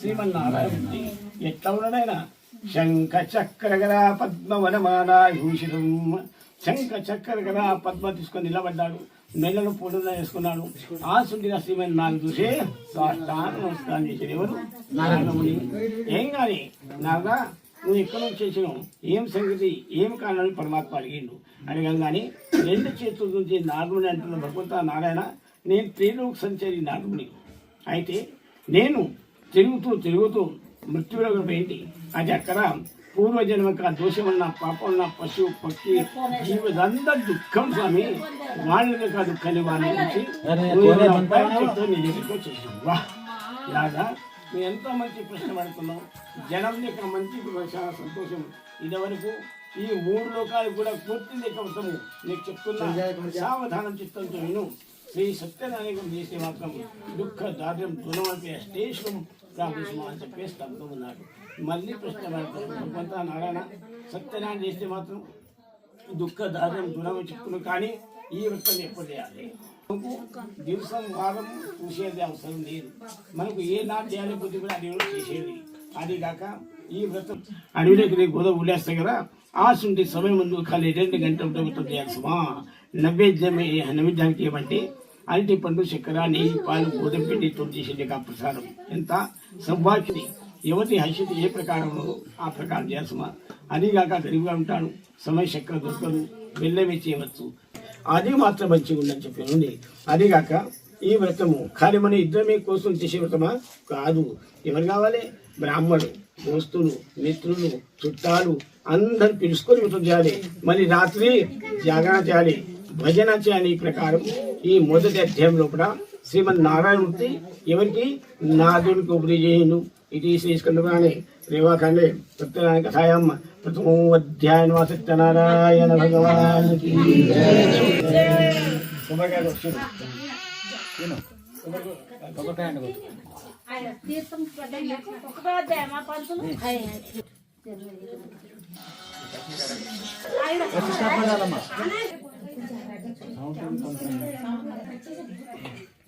శ్రీమన్నారాయణ ఎట్లా ఉన్నాడైనా శంఖ చక్ర గదా భూషితం శంఖ చక్రగర పద్మ తీసుకొని నిలబడ్డాడు. నెలలు పూర్ణ వేసుకున్నాడు. ఆ సుండిగా శ్రీమన్ నాకు చూసి సాష్టాంగ నమస్కారం చేశాడు ఎవరు? నారాయణముని ఏం కానీ నాగా నువ్వు ఎక్కడి నుంచి చేసినావు? ఏం సంగతి? ఏం కారణాలు పరమాత్మ అడిగిండు? అడగంగానే రెండు చేతుల నుంచి నారదుని అంటున్న భగవంత నారాయణ నేను త్రిలోక్ సంచరి నారదుని. అయితే నేను తిరుగుతూ తిరుగుతూ మృత్యువులకు పోయింది. అది అక్కడ పూర్వజన్మక దోషమున్న పాపమున్న పశువు పక్షి జీవితంతా దుఃఖం స్వామి. వాళ్ళ యొక్క దుఃఖాన్ని వాళ్ళ నుంచి వా ఇలాగా నువ్వు ఎంతో మంచి ప్రశ్న పడుతున్నావు జనం యొక్క మంచి చాలా సంతోషం. ఇదివరకు ఈ మూడు లోకాలు కూడా పూర్తి లేకపోతాము నీకు చెప్తున్నా సావధానం చిత్తంతో విను. శ్రీ సత్యనారాయణ చేసే మాత్రం దుఃఖ దార్యం దునమపే అష్టేశ్వరం ప్రార్థిస్మా అని చెప్పేసి ఉన్నాడు మళ్ళీ ప్రశ్న పెడతాను కొంత నారాయణ సత్యనారాయణ చేస్తే మాత్రం దుఃఖ దార్యం దూరం చెప్పును కానీ ఈ వృత్తం ఎప్పుడు చేయాలి మనకు దివసం వారం చూసేది అవసరం లేదు మనకు ఏ నాటి చేయాలి బుద్ధి కూడా అడవిలో చేసేది అదిగాక ఈ వ్రతం అడవిలోకి రేపు గోదా ఉల్లేస్తాయి కదా ఆసుంటి సమయం ముందు ఖాళీ రెండు గంటల ప్రభుత్వం చేయాల్సమా నైవేద్యమే నైవేద్యానికి ఏమంటే అరటి పండు చక్కెర నెయ్యి పాలు గోధుమ పిండి తోడు చేసేది ఆ ప్రసారం ఎంత? సంభాషిణి యువతి హర్షిత ఏ ప్రకారంలో ఆ ప్రకారం చేసమా అదిగాక గరిబిగా ఉంటాను. సమయ చక్కెర దొరకదు. వెళ్ళమే చేయవచ్చు. అది మాత్రం మంచిగా ఉందని చెప్పాను అదిగాక ఈ వ్రతము కానీ మన ఇద్దరమే కోసం చేసే వ్రతమా? కాదు. ఎవరు కావాలి? బ్రాహ్మణుడు దోస్తులు మిత్రులు చుట్టాలు అందరు పిలుచుకొని వ్రతం చేయాలి. మరి రాత్రి జాగరణ చేయాలి. భజన చేయాలి ఈ ప్రకారం. ఈ మొదటి అధ్యాయం లోపల శ్రీమన్ నారాయణమూర్తి ఎవరికి నాదుడికి ఉపదేశను ఇది శ్రీస్కందపురాణి రేవాఖండే సత్యనారాయణ కథాయం ప్రథమో అధ్యాయం సత్యనారాయణ భగవాన్ కొబ్బరికాయ వస్తుంది ఆయన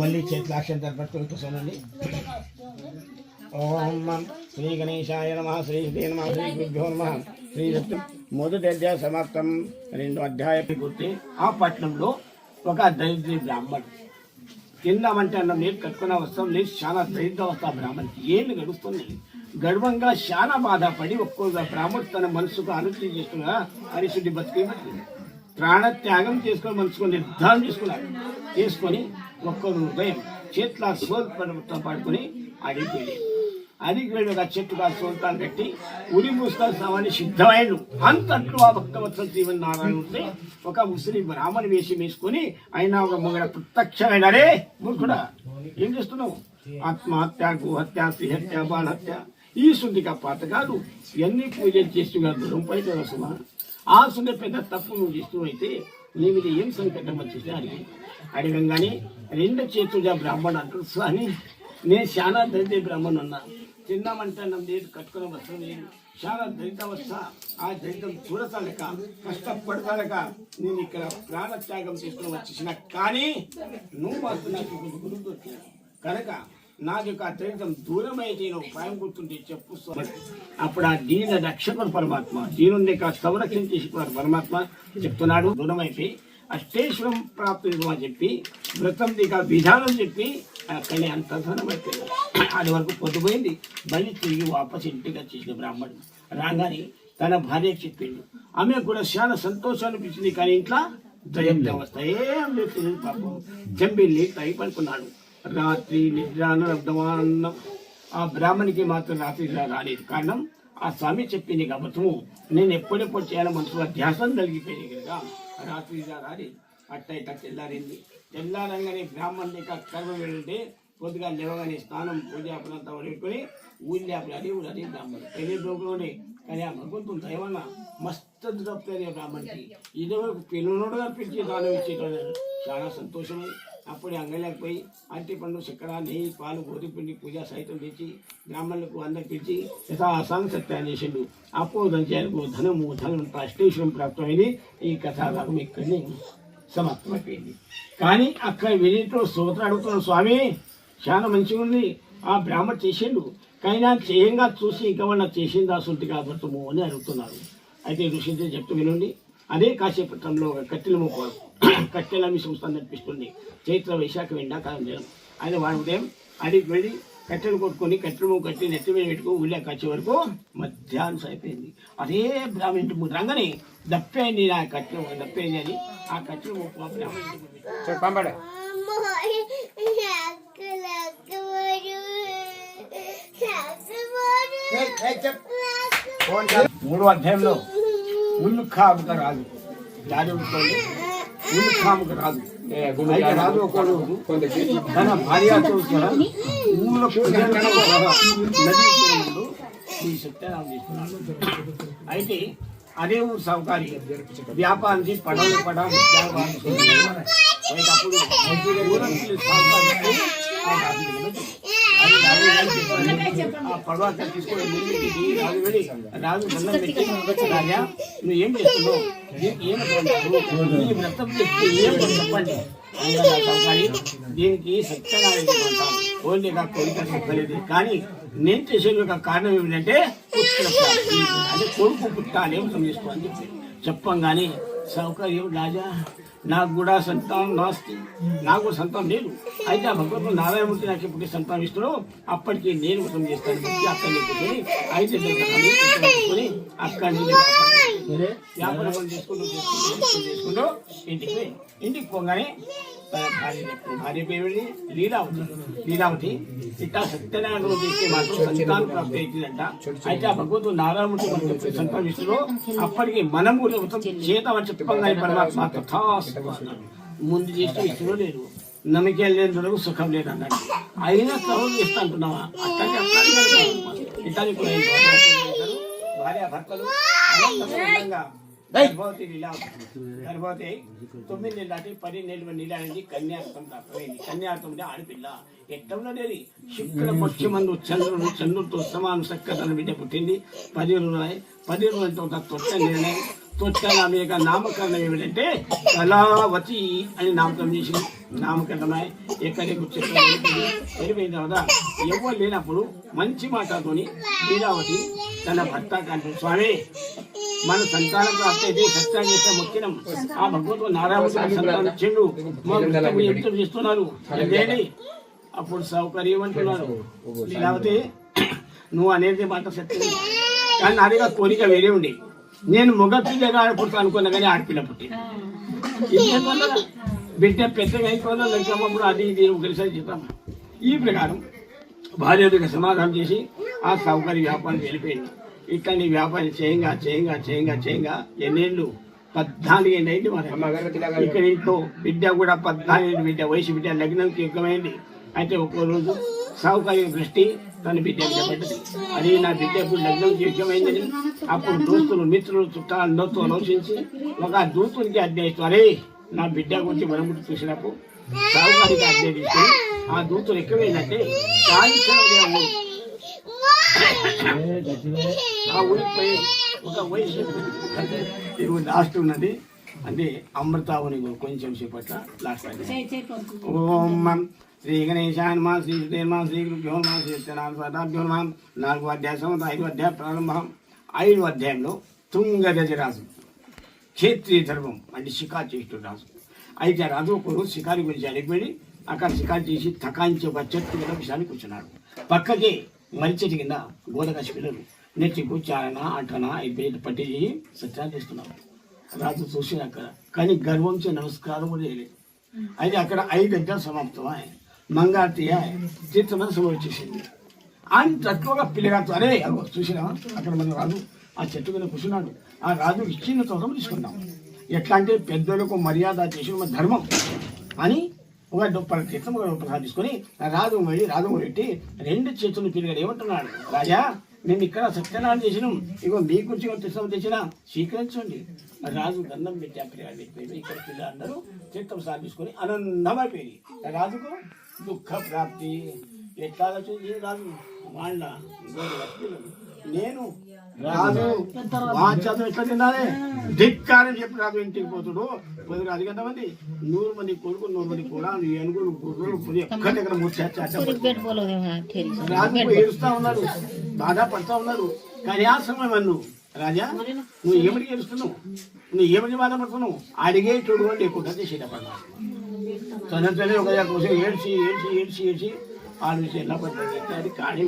మళ్ళీ చేతులు అక్షంతర పట్టుకుని కూర్చోనండి ఓం శ్రీ గణేశాయ నమ శ్రీ శ్రీ నమ శ్రీ గురుభ్యో నమ శ్రీ మొదటి అధ్యాయ సమాప్తం రెండు అధ్యాయం పూర్తి. ఆ పట్టణంలో ఒక దరిద్ర బ్రాహ్మణుడు తిందామంటే అన్నం లేదు కట్టుకున్న వస్త్రం లేదు చాలా దరిద్ర వస్తా బ్రాహ్మణ్. ఏమి గడుస్తుంది? గర్వంగా చాలా బాధపడి ఒక్కొక్క బ్రాహ్మణుడు తన మనసుకు ఆలోచన చేస్తున్నా హరిశుద్ధి బతికి బతికింది ప్రాణత్యాగం చేసుకొని మనసుకొని నిర్ధారం చేసుకున్నాడు చేసుకొని ఒక్కరు ఉదయం చేతుల సోల్తో పడుకొని అడిగి వెళ్ళి అడిగి వెళ్ళి ఒక చెట్టుగా సోల్తాను కట్టి ఉరి మూసుకొస్తామని సిద్ధమైన అంతట్లు ఆ భక్తవత్సల శ్రీమన్ నారాయణ ఉంటే ఒక ముస్లిం బ్రాహ్మణ వేషం వేసుకొని ఆయన ఒక మొగడ ప్రత్యక్షమైన అరే మూర్ఖుడా ఏం చేస్తున్నావు? ఆత్మహత్య గోహత్య శ్రీహత్య బాలహత్య. ఈ శుద్ధిగా పాతకాలు ఎన్ని పూజలు చేస్తున్నారు దూరం పైకి వస్తున్నా ఆ సుందర పెద్ద తప్పు నువ్వు చేస్తూ అయితే నీ మీద ఏం సంకటం వచ్చేసి అడిగి. అడగంగానే రెండు చేతులుగా బ్రాహ్మణ అంటారు స్వామి నేను చాలా దళిత బ్రాహ్మణ్ ఉన్నా తిన్నామంటే నన్ను లేదు కట్టుకున్న వస్త్రం లేదు. చాలా దరిద్ర ఆ దరిద్రం చూడతాలక కష్టపడతాలక నేను ఇక్కడ ప్రాణత్యాగం చేసుకుని వచ్చేసిన. కానీ నువ్వు మాత్రం నాకు గురువు కనుక నాకు యొక్క అత్యంతం దూరమైతే నేను భయం గుర్తుంటే చెప్పు అప్పుడు ఆ దీన రక్షకుడు పరమాత్మ దీనుని యొక్క సంరక్షణ చేసుకున్నాడు పరమాత్మ చెప్తున్నాడు. దూరమైపోయి అష్టేశ్వరం ప్రాప్తి అని చెప్పి వ్రతం దిగ విధానం చెప్పి అక్కడ అంత అయిపోయింది అది వరకు పొద్దుపోయింది. మళ్ళీ తిరిగి వాపస్ ఇంటికి వచ్చేసిన బ్రాహ్మణుడు రాగానే తన భార్యకి చెప్పిండు ఆమె కూడా చాలా సంతోషం అనిపించింది కానీ ఇంట్లో దయం వ్యవస్థ ఏం లేదు పాపం. జంబిల్లి తై పడుకున్నాడు. రాత్రి నిద్రాన్నం ఆ బ్రాహ్మణికి మాత్రం రాత్రి రాలేదు. కారణం ఆ స్వామి చెప్పింది కాబట్టి నేను ఎప్పుడెప్పుడు చేయాలి మనసులో ధ్యాసం కలిగిపోయింది కదా. రాత్రి నిద్ర రాలేదు. అట్టయితే తెల్లారింది. తెల్లారంగానే బ్రాహ్మణుని యొక్క కర్మ వెళ్తే కొద్దిగా లేవగానే స్నానం పూజ అప్పుడంతా పెట్టుకొని అప్పుడు అది ఊరు అది బ్రాహ్మణుడు. పెళ్ళి బ్రోకులోనే కానీ ఆ భగవంతుడు ఏమన్నా మస్తు తప్పుతుంది ఆ బ్రాహ్మణికి ఇదివరకు పిల్లనోడుగా పిలిచి దానం ఇచ్చేటోళ్ళు చాలా సంతోషమే అప్పుడే అంగళ్ళకి పోయి అరటి పండు చక్కెర నెయ్యి పాలు గోధుమపిండి పూజ సైతం తెచ్చి బ్రాహ్మణులకు అందరికి పిలిచి యథాసాంగ సత్యాన్ని చేసిండు. అపోదంచాలకు ధనము ధనం అష్టేశ్వరం ప్రాప్తమైంది. ఈ కథాభాగం ఇక్కడిని సమర్థమైపోయింది కానీ అక్కడ వెళ్ళితో స్తోత్రం అడుగుతున్నాడు స్వామి చాలా మంచిగా ఉంది. ఆ బ్రాహ్మణ చేసిండు. కానీ నాకు చేయంగా చూసి ఇంకా వాళ్ళ చేసింది అసలు కాబడతాము అని అడుగుతున్నారు. అయితే ఋషితో చెప్తూ వినండి. అదే కాశీపట్నంలో ఒక కట్టెల మొక్క కట్టెల మీ సంస్థ నడిపిస్తుంది. చైత్ర వైశాఖ ఎండాకాలం దినం ఆయన వాడు ఉదయం అడిగి వెళ్ళి కట్టెలు కొట్టుకొని కట్టెలు కట్టి నెత్తి మీద పెట్టుకో ఊళ్ళో వచ్చే వరకు మధ్యాహ్నం అయిపోయింది అదే బ్రాహ్మణ ఇంటి ముందు రంగని దప్పేయండి నా కట్టెలు దప్పేయండి అని ఆ కట్టెలు పంపడే. మూడో అధ్యాయంలో ఉల్లు కాముక రాదు. దారి ఉంటుంది ఉల్లు కాముక రాదు. అయితే రాదు ఒక రోజు తన భార్యతో కూడా ఊళ్ళో నదీ ఈ సత్యనామం చేస్తున్నాడు అయితే అదే ఊరు సౌకర్య వ్యాపారం చేసి పడవలు పడ చేస్తున్నాడు. అయితే అప్పుడు ఊరం సౌకర్యం ఆ రాజు దగ్గరికి అది రాజు గారికి ఆ పడవ అక్కడ తీసుకొని నిలబెట్టి రాజు వెళ్ళి రాజు దండం పెట్టి రాజా నువ్వు ఏం చేస్తున్నావు ఏ- ఏం అంటున్నావు? ఈ వ్రతం చెప్తే ఏం అని చెప్పండి ఆయన నా సౌకర్య దీనికి సత్యనారాయణ అంటాం ఓన్లీ నాకు కోరిక చెప్పలేదు కానీ నేను చేసేది ఒక కారణం ఏమిటంటే పుత్ర ప్రాప్తి. అంటే కొడుకు పుట్టాలి వ్రతం చేసుకోవాలని చెప్పి చెప్పంగానే సౌకర్యం రాజా. నాకు కూడా సంతానం నాస్తి. నాకు సంతానం లేదు. అయితే ఆ భగవంతుడు నారాయణమూర్తి నాకు ఎప్పుడు సంతానం ఇస్తాడో అప్పటికి నేను వ్రతం చేస్తాను చెప్పి అక్కడి నుంచి అయితే పెట్టుకుని అక్కడి నుంచి వ్యాపారం చేసుకుంటూ చేసుకుంటూ ఇంటికి ఇంటికి పోగానే తన భార్య చెప్పింది. భార్య పేరు లీలావతి లీలావతి ఇట్లా సత్యనారాయణ చేస్తే మాత్రం సంతానం ప్రాప్తి అవుతుందంట అయితే ఆ నారాయణమూర్తి మనకు ఎప్పుడు సంతానిస్తాడో అప్పటికి మనము చేద్దామని చెప్పంగానే పరమాత్మ తథాస్తు అన్నాడు. ముందు చేస్తూ ఇష్టం లేదు. నమ్మకం లేని వరకు సుఖం లేదు అన్నాడు అయినా సౌలు చేస్తా అంటున్నావా? అట్లాగే అట్లాగే. ఇట్లాగే కూడా ఏం తొమ్మిది నెలలు పది నెలలు నీళ్ళని కన్యాస్తం ప్రాప్తమైంది కన్యాస్తం అంటే ఆడపిల్ల. ఎట్టంలో లేదు శుక్ర పక్షమందు చంద్రుడు చంద్రుడితో సమానం చక్కదన బిడ్డ పుట్టింది. పది రోజులు పది రోజులతో ఒక తొట్ట నిర్ణయం తొట్ట యొక్క నామకరణం ఏమిటంటే కళావతి అని నామకరణం చేసింది. నామకరణమై ఎక్కడికి వచ్చేసి తర్వాత ఎవరు లేనప్పుడు మంచి మాటతోని లీలావతి తన భర్త కంటే స్వామి మన సంతానం ప్రాప్తి అయితే సత్యం చేస్తే ముఖ్యం. ఆ భగవంతుడు నారాయణ సంతానం ఇచ్చిండు. మా ఎంతో చేస్తున్నారు? ఏంటి అప్పుడు సౌకర్యం అంటున్నారు లేకపోతే నువ్వు అనేది మాట సత్యం. కానీ నాదిగా కోరిక వేరే ఉండి నేను మగ పిల్లగా పుడతా అనుకున్నా కానీ ఆడపిల్ల పుట్టి. బిడ్డ పెద్దగా అయిపోయినా లెక్కమ్మప్పుడు అది ఇది ఒకరిసారి చేద్దాం ఈ ప్రకారం భార్య సమాధానం చేసి ఆ సౌకర్య వ్యాపారం వెళ్ళిపోయింది. ఇట్లా నీ వ్యాపారం చేయంగా చేయంగా చేయంగా చేయంగా. ఎన్నేళ్ళు? పద్నాలుగు ఏళ్ళు అయింది మరి ఇక్కడ ఇంట్లో బిడ్డ కూడా పద్నాలుగు ఏళ్ళు బిడ్డ వయసు బిడ్డ లగ్నంకి ఎక్కువైంది అయితే ఒక్కో రోజు సౌకర్య దృష్టి తన బిడ్డ మీద పడ్డది. అది నా బిడ్డ ఇప్పుడు లగ్నం యోగ్యమైందని అప్పుడు దోస్తులు మిత్రులు చుట్టాలు అందరితో ఆలోచించి ఒక దూతునికి అధ్యయిస్తూ అరే నా బిడ్డ గురించి మనముడు చూసినప్పుడు సాగుకారికి అధ్యయ తీసుకుని ఆ దూతులు ఎక్కువైందంటే ఆ ఒక వయసు లాస్ట్ ఉన్నది. అంటే అమృతావుని కొంచెం సేపట్ల లాస్ట్ ఓం శ్రీ గణేశాన్మా శ్రీ సుధీర్మా శ్రీ గురుభ్యో శ్రీ సత్యనారాయణ నాలుగు అధ్యాయ ఐదు అధ్యాయ ప్రారంభం. ఐదు అధ్యాయంలో తుంగగజ రాజు క్షేత్రీయ ధర్మం అంటే షికారు చేస్తూ రాజు అయితే రాజు ఒకరు షికారి గురించి అడిగిపోయి అక్కడ షికారు చేసి తకాయించి ఒక చెట్టు మీద విషయాన్ని కూర్చున్నాడు. పక్కకి మర్రి చెట్టు కింద గోదకసి పిల్లలు నెత్తి కూర్చారన అటన అయిపోయి పట్టి సత్యాలు చేస్తున్నారు. రాజు చూసి అక్కడ. కానీ గర్వంశే నమస్కారం కూడా చేయలేదు అయితే అక్కడ ఐదు గంటలు సమాప్తమై తీర్థమైన సభ వచ్చేసింది ఆయన తక్కువగా పిల్లగాడు అరే అగో చూసినా? అక్కడ మన రాజు ఆ చెట్టు మీద కూర్చున్నాడు. ఆ రాజు ఇచ్చిన తోటం తీసుకున్నాం. ఎట్లా అంటే పెద్దలకు మర్యాద చేసి మన ధర్మం అని ఒక డొప్పల తీర్థం ఒక డొప్పల తీసుకొని రాజు వెళ్ళి రాజు పెట్టి రెండు చేతులు తిరిగాడు ఏమంటున్నాడు? రాజా మేము ఇక్కడ సత్యనారాయణ చేసినాం. ఇగో మీ గురించి తీర్థం తెచ్చిన స్వీకరించండి. రాజు దండం పెట్టి అక్కడ పిల్లగాడు ఇక్కడ పిల్ల అందరూ తీర్థం సాధించుకొని ఆనందమైపోయింది రాజుకు దుఃఖ ప్రాప్తి. ఎట్లా చూసి రాజు? వాళ్ళ నేను రాజు వాచ్యాతం ఎట్లా తినాలి ధిక్కారని చెప్పి రాజు ఇంటికి పోతుడు. పోయి రాజు ఎంతమంది? నూరు మంది కొడుకు నూరు మంది కూడా ఏనుగులు గుర్రులు ఎక్కడ దగ్గర రాజు ఏడుస్తా ఉన్నాడు. బాధపడతా ఉన్నాడు. కానీ ఆ సమయం అన్ను. రాజా నువ్వు ఏమని ఏడుస్తున్నావు? నువ్వు ఏమని బాధపడుతున్నావు అడిగేటోడు లేకుండా చేసేటప్పుడు తనంతనే ఒక దగ్గర కోసం ఏడ్చి ఏడ్చి ఏడ్చి ఏడ్చి ఆడు ఎలా పడ్డది అది కానీ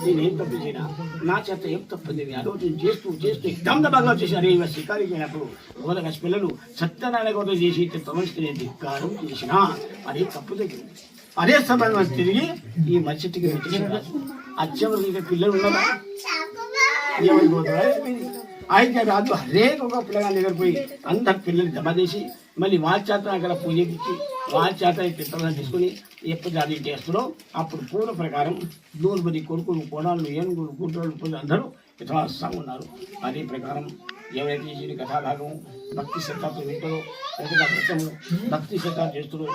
నేను ఏం తప్పు చేయనా నా చేత ఏం తప్పింది ఆ రోజు చేస్తూ చేస్తూ దమ్దబంగా వచ్చేసారు ఇవి శికారి చేయనప్పుడు మొదలగా పిల్లలు సత్యనారాయణ గౌడ చేసి తమస్తే ధిక్కారం చేసిన అది తప్పు తగ్గింది అదే సమయంలో తిరిగి ఈ మత్స్యటికి వచ్చేసారు అత్యవసర పిల్లలు ఉన్నదా ఏమైపోతుందా అయితే రాజు హరేక ఒక పిల్లగా దగ్గర పోయి అందరు పిల్లలు జమ చేసి మళ్ళీ వాళ్ళ చేత అక్కడ పూజకిచ్చి వాళ్ళ చేత ఈ చిత్రాలను తీసుకుని ఎప్పుడు అది చేస్తున్నారో అప్పుడు పూర్వ ప్రకారం దూరుబడి కొడుకులు కోడాలు ఏనుగులు గుంటలు పూజలు అందరూ యథాస్థంగా ఉన్నారు. అదే ప్రకారం ఎవరైతే ఈ కథాభాగం భక్తి శ్రద్ధతో వింటారో లేదా వ్రతము భక్తి శ్రద్ధ చేస్తారో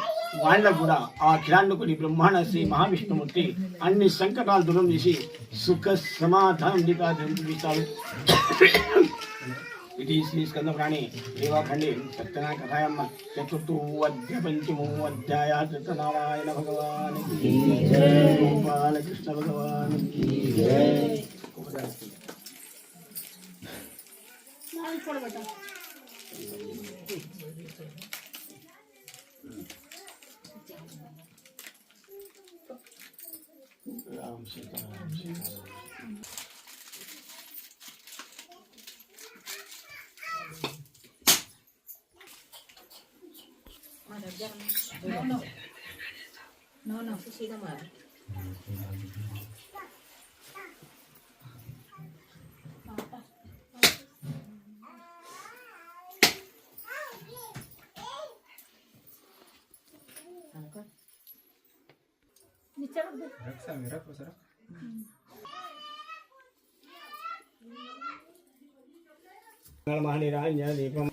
వాళ్ళకు కూడా ఆ కిరాణకుని బ్రహ్మాండ శ్రీ మహావిష్ణుమూర్తి అన్ని సంకటాలు దూరం చేసి సుఖ సమాధానం చూపిస్తాడు ఇది శ్రీ స్కంద ప్రాణి దేవాఖండే సత్యనా కథాయమ్మ చతుర్థో అధ్య పంచమో అధ్యాయ Satyanarayana No, no. No, no. Di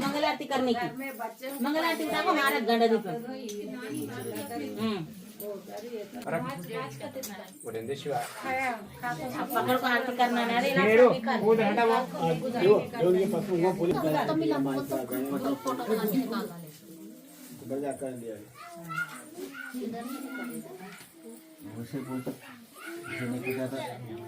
मंगल आरती करने की। मंगल आरती उठाओ हमारा गंडा निकल पकड़ को करना ఇంకో పూలు